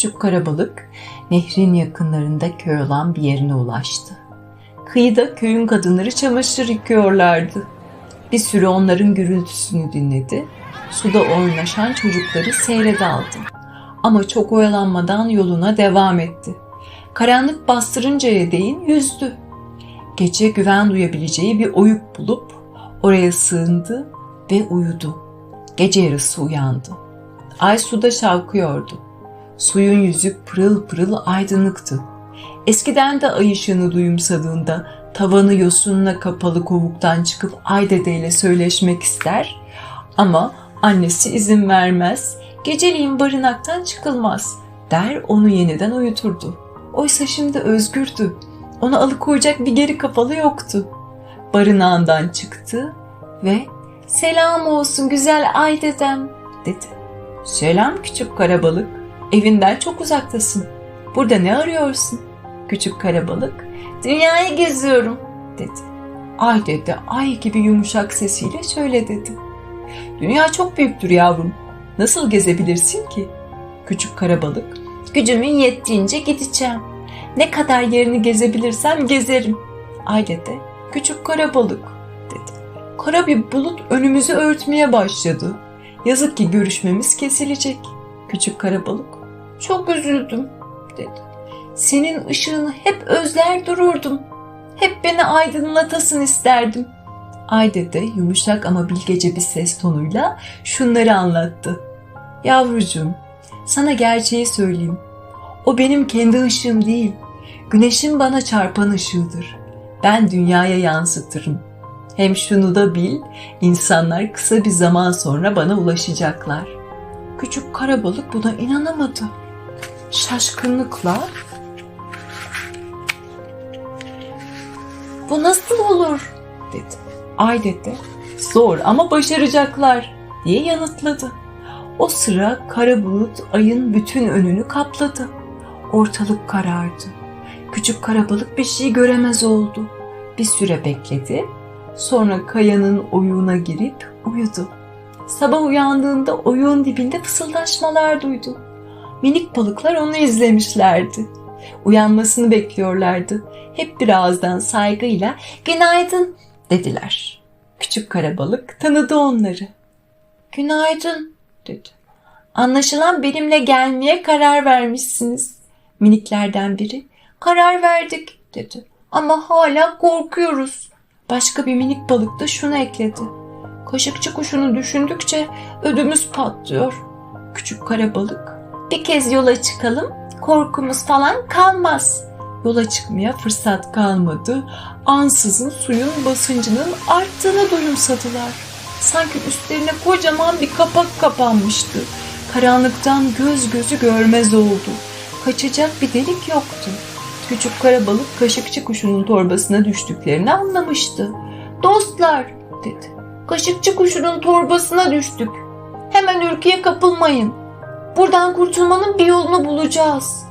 küçük karabalık nehrin yakınlarında köy olan bir yerine ulaştı. Kıyıda köyün kadınları çamaşır yıkıyorlardı. Bir süre onların gürültüsünü dinledi. Suda oynaşan çocukları seyrede aldı. Ama çok oyalanmadan yoluna devam etti. Karanlık bastırıncaya değin yüzdü. Gece güven duyabileceği bir oyuk bulup oraya sığındı ve uyudu. Gece yarısı uyandı. Ay suda şalkıyordu. Suyun yüzü pırıl pırıl aydınlıktı. Eskiden de ay ışığını duyumsadığında tavanı yosunla kapalı kovuktan çıkıp ay dedeyle söyleşmek ister. Ama annesi izin vermez, geceliğin barınaktan çıkılmaz der onu yeniden uyuturdu. Oysa şimdi özgürdü. Onu alıkoyacak bir geri kafalı yoktu. Barınağından çıktı ve selam olsun güzel ay dedem dedi. Selam küçük karabalık. Evinden çok uzaktasın. Burada ne arıyorsun? Küçük karabalık. Dünyayı geziyorum dedi. Ay dedi ay gibi yumuşak sesiyle şöyle dedi. Dünya çok büyüktür yavrum. Nasıl gezebilirsin ki? Küçük karabalık. Gücümün yettiğince gideceğim. Ne kadar yerini gezebilirsem gezerim. Ay dedi. Küçük karabalık dedi. Kara bir bulut önümüzü örtmeye başladı. Yazık ki görüşmemiz kesilecek. Küçük karabalık. Çok üzüldüm dedi. Senin ışığını hep özler dururdum. Hep beni aydınlatasın isterdim. Ay dede yumuşak ama bilgece bir ses tonuyla şunları anlattı. Yavrucuğum, sana gerçeği söyleyeyim. O benim kendi ışığım değil. Güneşin bana çarpan ışığıdır. Ben dünyaya yansıtırım. Hem şunu da bil, insanlar kısa bir zaman sonra bana ulaşacaklar. Küçük karabalık buna inanamadı. Şaşkınlıkla Bu nasıl olur? dedi. Ay dedi. Zor ama başaracaklar diye yanıtladı. O sıra kara bulut ayın bütün önünü kapladı. Ortalık karardı. Küçük karabalık bir şey göremez oldu. Bir süre bekledi. Sonra kayanın oyuğuna girip uyudu. Sabah uyandığında oyuğun dibinde fısıldaşmalar duydu. Minik balıklar onu izlemişlerdi. Uyanmasını bekliyorlardı. Hep bir ağızdan saygıyla günaydın dediler. Küçük karabalık tanıdı onları. Günaydın dedi. Anlaşılan benimle gelmeye karar vermişsiniz. Miniklerden biri karar verdik dedi. Ama hala korkuyoruz. Başka bir minik balık da şunu ekledi. Kaşıkçı kuşunu düşündükçe ödümüz patlıyor. Küçük karabalık. Bir kez yola çıkalım, korkumuz falan kalmaz. Yola çıkmaya fırsat kalmadı. Ansızın suyun basıncının arttığını duyumsadılar. Sanki üstlerine kocaman bir kapak kapanmıştı. Karanlıktan göz gözü görmez oldu. Kaçacak bir delik yoktu. Küçük karabalık kaşıkçı kuşunun torbasına düştüklerini anlamıştı. Dostlar dedi. Kaşıkçı kuşunun torbasına düştük. Hemen ürküye kapılmayın. Buradan kurtulmanın bir yolunu bulacağız.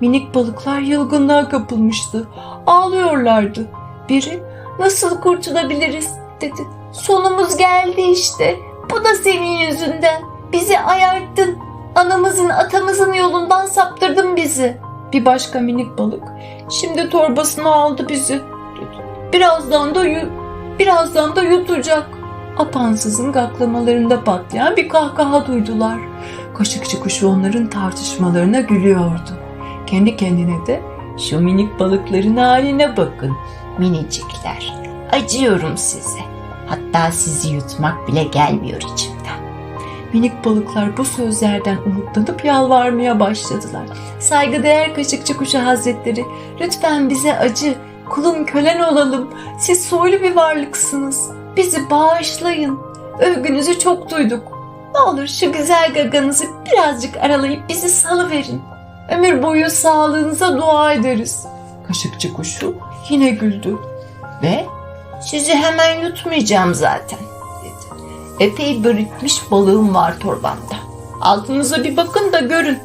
Minik balıklar yılgınlığa kapılmıştı. Ağlıyorlardı. Biri nasıl kurtulabiliriz dedi. Sonumuz geldi işte. Bu da senin yüzünden. Bizi ayarttın. Anamızın atamızın yolundan saptırdın bizi. Bir başka minik balık şimdi torbasına aldı bizi. dedi. Birazdan da birazdan da yutacak. Apansızın gaklamalarında patlayan bir kahkaha duydular. Kaşıkçı kuşu onların tartışmalarına gülüyordu. Kendi kendine de şu minik balıkların haline bakın minicikler. Acıyorum size. Hatta sizi yutmak bile gelmiyor içimden. Minik balıklar bu sözlerden umutlanıp yalvarmaya başladılar. Saygıdeğer kaşıkçı kuşu hazretleri lütfen bize acı, kulun kölen olalım. Siz soylu bir varlıksınız. Bizi bağışlayın. Övgünüzü çok duyduk. Ne olur şu güzel gaganızı birazcık aralayıp bizi salıverin. Ömür boyu sağlığınıza dua ederiz. Kaşıkçı kuşu yine güldü ve sizi hemen yutmayacağım zaten dedi. Epey birikmiş balığım var torbamda. Altınıza bir bakın da görün.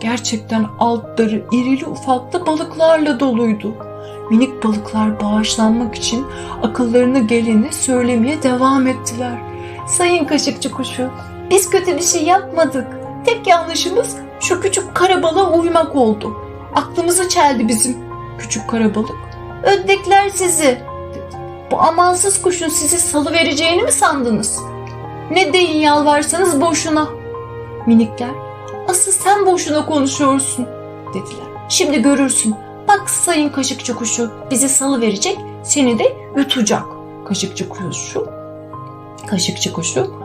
Gerçekten altları irili ufaklı balıklarla doluydu. Minik balıklar bağışlanmak için akıllarına geleni söylemeye devam ettiler. Sayın kaşıkçı kuşu, biz kötü bir şey yapmadık. Tek yanlışımız şu küçük karabalığa uymak oldu. Aklımızı çeldi bizim küçük karabalık. Ödekler sizi. Bu amansız kuşun sizi salı vereceğini mi sandınız? Ne deyin yalvarsanız boşuna. Minikler, asıl sen boşuna konuşuyorsun dediler. Şimdi görürsün. Bak sayın kaşıkçı kuşu bizi salı verecek, seni de yutacak. Kaşıkçı kuşu, kaşıkçı kuşu,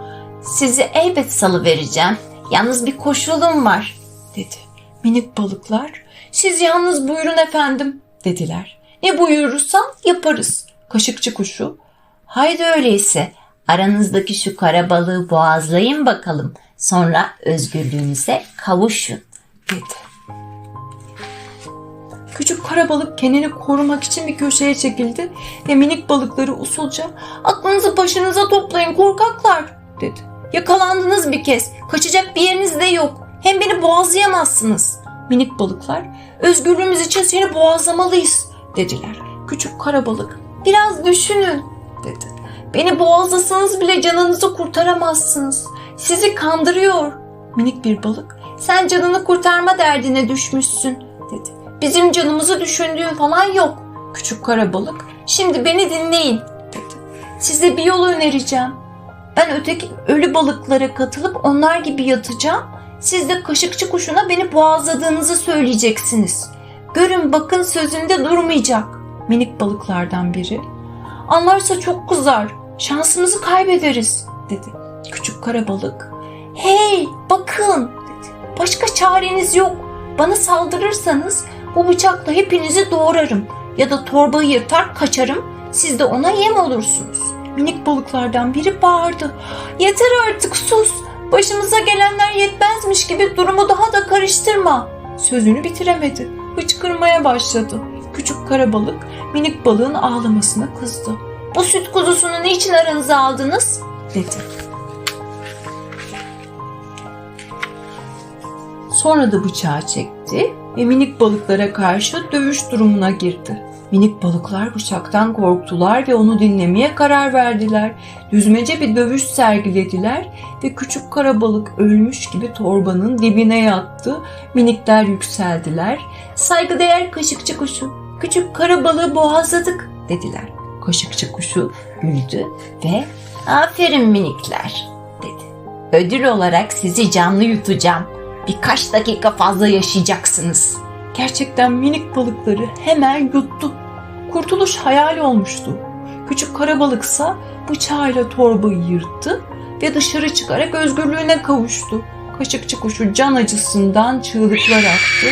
sizi elbet salı vereceğim. Yalnız bir koşulum var dedi. Minik balıklar, siz yalnız buyurun efendim dediler. Ne buyurursan yaparız. Kaşıkçı kuşu, haydi öyleyse aranızdaki şu kara balığı boğazlayın bakalım. Sonra özgürlüğünüze kavuşun dedi. Küçük kara balık kendini korumak için bir köşeye çekildi ve minik balıkları usulca aklınızı başınıza toplayın korkaklar dedi. Yakalandınız bir kez. Kaçacak bir yeriniz de yok. Hem beni boğazlayamazsınız. Minik balıklar özgürlüğümüz için seni boğazlamalıyız dediler. Küçük kara balık biraz düşünün dedi. Beni boğazlasanız bile canınızı kurtaramazsınız. Sizi kandırıyor. Minik bir balık sen canını kurtarma derdine düşmüşsün dedi. Bizim canımızı düşündüğün falan yok. Küçük kara balık şimdi beni dinleyin dedi. Size bir yol önereceğim. Ben öteki ölü balıklara katılıp onlar gibi yatacağım. Siz de kaşıkçı kuşuna beni boğazladığınızı söyleyeceksiniz. Görün bakın sözünde durmayacak. Minik balıklardan biri. Anlarsa çok kızar. Şansımızı kaybederiz dedi. Küçük kara balık. Hey bakın dedi. Başka çareniz yok. Bana saldırırsanız bu bıçakla hepinizi doğrarım. Ya da torbayı yırtar kaçarım. Siz de ona yem olursunuz. Minik balıklardan biri bağırdı. Yeter artık sus. Başımıza gelenler yetmezmiş gibi durumu daha da karıştırma. Sözünü bitiremedi. Hıçkırmaya başladı. Küçük kara balık minik balığın ağlamasına kızdı. Bu süt kuzusunu niçin aranıza aldınız? dedi. Sonra da bıçağı çekti ve minik balıklara karşı dövüş durumuna girdi. Minik balıklar bıçaktan korktular ve onu dinlemeye karar verdiler. Düzmece bir dövüş sergilediler ve küçük kara balık ölmüş gibi torbanın dibine yattı. Minikler yükseldiler. Saygıdeğer kaşıkçı kuşu, küçük kara balığı boğazladık dediler. Kaşıkçı kuşu güldü ve aferin minikler dedi. Ödül olarak sizi canlı yutacağım. Birkaç dakika fazla yaşayacaksınız. Gerçekten minik balıkları hemen yuttu. Kurtuluş hayal olmuştu. Küçük kara balıksa bıçağıyla torbayı yırttı ve dışarı çıkarak özgürlüğüne kavuştu. Kaşıkçı kuşu can acısından çığlıklar attı.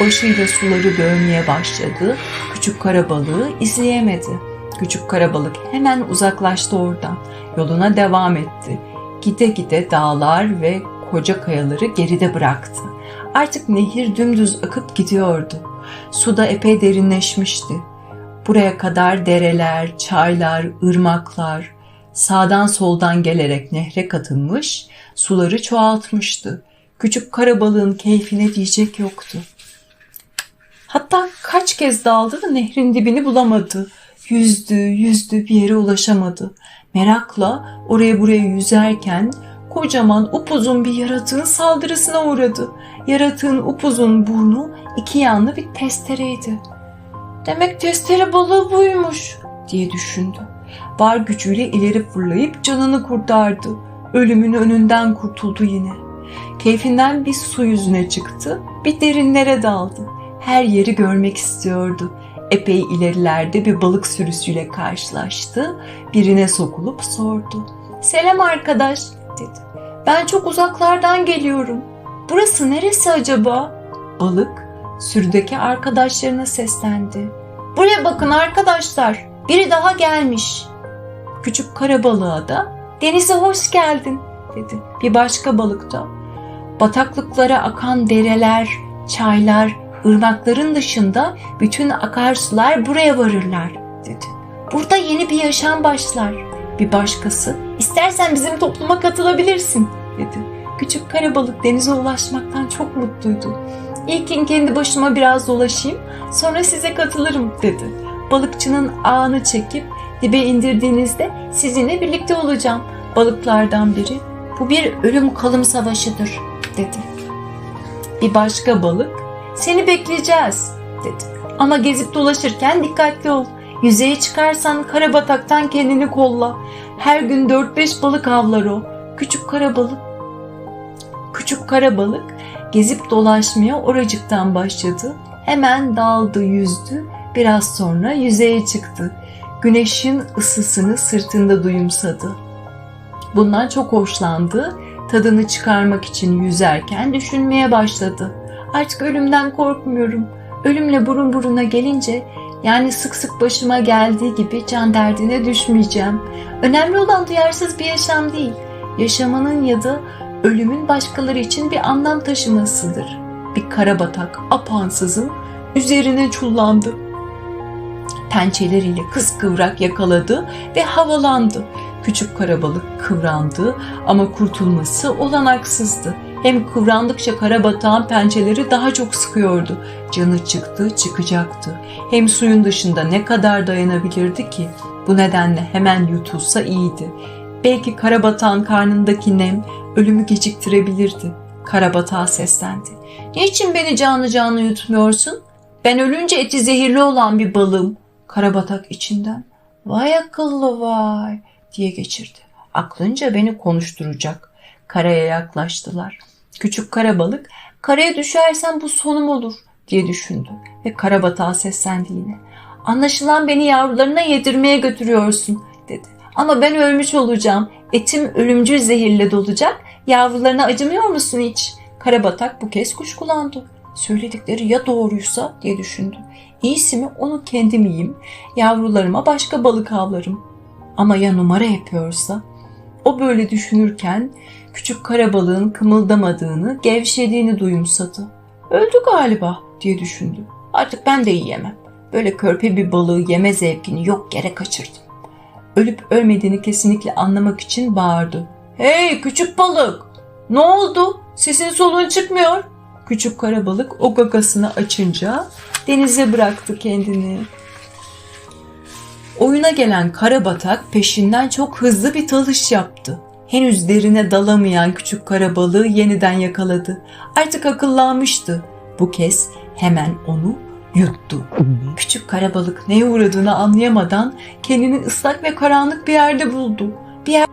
Başıyla suları dövmeye başladı. Küçük kara balığı izleyemedi. Küçük kara balık hemen uzaklaştı oradan. Yoluna devam etti. Gide gide dağlar ve koca kayaları geride bıraktı. Artık nehir dümdüz akıp gidiyordu. Su da epey derinleşmişti. Buraya kadar dereler, çaylar, ırmaklar sağdan soldan gelerek nehre katılmış, suları çoğaltmıştı. Küçük kara balığın keyfine diyecek yoktu. Hatta kaç kez daldı da nehrin dibini bulamadı. Yüzdü, yüzdü bir yere ulaşamadı. Merakla oraya buraya yüzerken kocaman upuzun bir yaratığın saldırısına uğradı. Yaratığın upuzun burnu iki yanlı bir testereydi. Demek testere balığı buymuş diye düşündü. Var gücüyle ileri fırlayıp canını kurtardı. Ölümün önünden kurtuldu yine. Keyfinden bir su yüzüne çıktı, bir derinlere daldı. Her yeri görmek istiyordu. Epey ilerilerde bir balık sürüsüyle karşılaştı. Birine sokulup sordu. Selam arkadaş dedi. Ben çok uzaklardan geliyorum. Burası neresi acaba? Balık sürüdeki arkadaşlarına seslendi. Buraya bakın arkadaşlar. Biri daha gelmiş. Küçük kara balığa da denize hoş geldin dedi. Bir başka balık da bataklıklara akan dereler, çaylar, ırmakların dışında bütün akarsular buraya varırlar dedi. Burada yeni bir yaşam başlar. Bir başkası istersen bizim topluma katılabilirsin dedi. Küçük kara balık denize ulaşmaktan çok mutluydu. İlkin kendi başıma biraz dolaşayım sonra size katılırım dedi. Balıkçının ağını çekip dibe indirdiğinizde sizinle birlikte olacağım. Balıklardan biri bu bir ölüm kalım savaşıdır dedi. Bir başka balık seni bekleyeceğiz dedi. Ama gezip dolaşırken dikkatli ol. Yüzeye çıkarsan karabataktan kendini kolla. Her gün 4-5 balık avlar o. Küçük kara balık. Küçük kara balık gezip dolaşmaya oracıktan başladı. Hemen daldı yüzdü. Biraz sonra yüzeye çıktı. Güneşin ısısını sırtında duyumsadı. Bundan çok hoşlandı. Tadını çıkarmak için yüzerken düşünmeye başladı. Artık ölümden korkmuyorum. Ölümle burun buruna gelince yani sık sık başıma geldiği gibi can derdine düşmeyeceğim. Önemli olan duyarsız bir yaşam değil. Yaşamanın ya da ölümün başkaları için bir anlam taşımasıdır. Bir karabatak apansızın üzerine çullandı. Pençeleriyle kıskıvrak yakaladı ve havalandı. Küçük karabalık kıvrandı ama kurtulması olanaksızdı. Hem kıvrandıkça karabatağın pençeleri daha çok sıkıyordu. Canı çıktı, çıkacaktı. Hem suyun dışında ne kadar dayanabilirdi ki? Bu nedenle hemen yutulsa iyiydi. Belki karabatağın karnındaki nem ölümü geciktirebilirdi. Karabatağa seslendi. Niçin beni canlı canlı yutmuyorsun? Ben ölünce eti zehirli olan bir balığım. Karabatak içinden. Vay akıllı vay diye geçirdi. Aklınca beni konuşturacak. Karaya yaklaştılar. Küçük kara balık, karaya düşersen bu sonum olur diye düşündü ve karabatağa seslendi yine. Anlaşılan beni yavrularına yedirmeye götürüyorsun dedi. Ama ben ölmüş olacağım. Etim ölümcül zehirle dolacak. Yavrularına acımıyor musun hiç? Karabatak bu kez kuşkulandı. Söyledikleri ya doğruysa diye düşündü. İyisi mi onu kendim yiyeyim, yavrularıma başka balık avlarım. Ama ya numara yapıyorsa? O böyle düşünürken küçük kara balığın kımıldamadığını, gevşediğini duyumsadı. Öldü galiba diye düşündü. Artık ben de yiyemem. Böyle körpe bir balığı yeme zevkini yok yere kaçırdım. Ölüp ölmediğini kesinlikle anlamak için bağırdı. Hey küçük balık! Ne oldu? Sesin soluğun çıkmıyor. Küçük kara balık o gagasını açınca denize bıraktı kendini. Oyuna gelen karabatak peşinden çok hızlı bir dalış yaptı. Henüz derine dalamayan küçük kara balığı yeniden yakaladı. Artık akıllanmıştı. Bu kez hemen onu yuttu. Küçük kara balık neye uğradığını anlayamadan kendini ıslak ve karanlık bir yerde buldu. Bir, yer...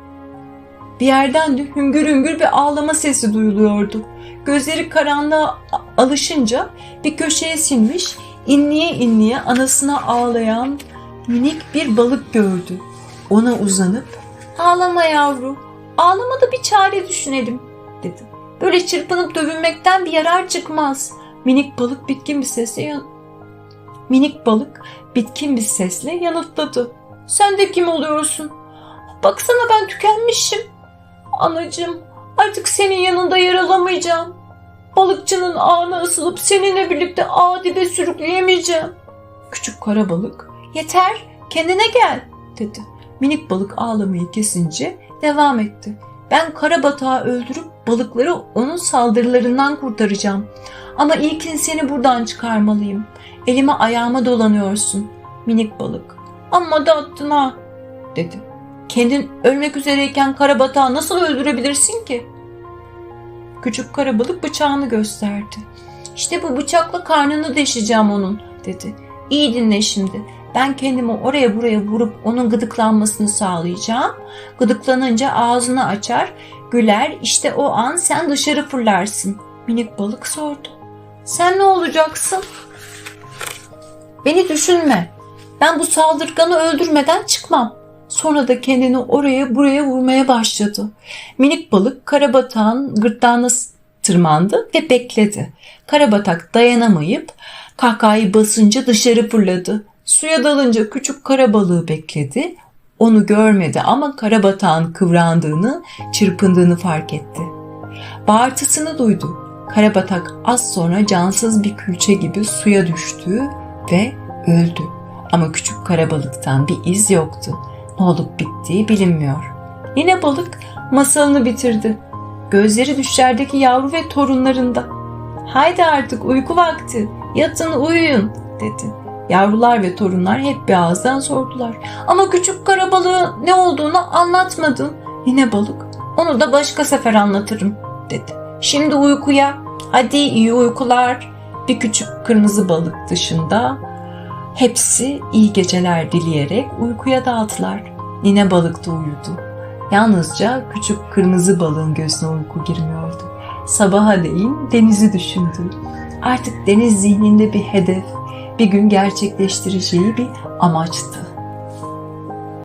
bir yerden de hüngür hüngür bir ağlama sesi duyuluyordu. Gözleri karanlığa alışınca bir köşeye sinmiş, inliye inliye anasına ağlayan minik bir balık gördü. Ona uzanıp ağlama yavru, ağlamada bir çare düşünelim dedi. Böyle çırpınıp dövünmekten bir yarar çıkmaz. Minik balık bitkin bir sesle yan... Minik balık bitkin bir sesle yanıtladı. Sen de kim oluyorsun? Baksana ben tükenmişim. Anacığım artık senin yanında yer alamayacağım. Balıkçının ağına asılıp seninle birlikte ağ dibe sürükleyemeyeceğim. Küçük kara balık Yeter, kendine gel dedi. Minik balık ağlamayı kesince devam etti. Ben kara batağı öldürüp balıkları onun saldırılarından kurtaracağım. Ama ilkin seni buradan çıkarmalıyım. Elime ayağıma dolanıyorsun. Minik balık. Amma da attın ha dedi. Kendin ölmek üzereyken kara batağı nasıl öldürebilirsin ki? Küçük kara balık bıçağını gösterdi. İşte bu bıçakla karnını deşeceğim onun dedi. İyi dinle şimdi. Ben kendimi oraya buraya vurup onun gıdıklanmasını sağlayacağım. Gıdıklanınca ağzını açar, güler. İşte o an sen dışarı fırlarsın. Minik balık sordu. Sen ne olacaksın? Beni düşünme. Ben bu saldırganı öldürmeden çıkmam. Sonra da kendini oraya buraya vurmaya başladı. Minik balık karabatağın gırtlağına tırmandı ve bekledi. Karabatak dayanamayıp kahkahayı basınca dışarı fırladı. Suya dalınca küçük kara balığı bekledi. Onu görmedi ama karabatağın kıvrandığını, çırpındığını fark etti. Bağırtısını duydu. Karabatak az sonra cansız bir külçe gibi suya düştü ve öldü. Ama küçük karabalıktan bir iz yoktu. Ne olup bittiği bilinmiyor. Yine balık masalını bitirdi. Gözleri düşlerdeki yavru ve torunlarında. Haydi artık uyku vakti, yatın uyuyun dedi. Yavrular ve torunlar hep bir ağızdan sordular. Ama küçük kara balığı ne olduğunu anlatmadın. Yine balık. Onu da başka sefer anlatırım dedi. Şimdi uykuya. Hadi iyi uykular. Bir küçük kırmızı balık dışında hepsi iyi geceler dileyerek uykuya daldılar. Nine balık da uyudu. Yalnızca küçük kırmızı balığın gözüne uyku girmiyordu. Sabaha değin denizi düşündü. Artık deniz zihninde bir hedef, bir gün gerçekleştireceği bir amaçtı.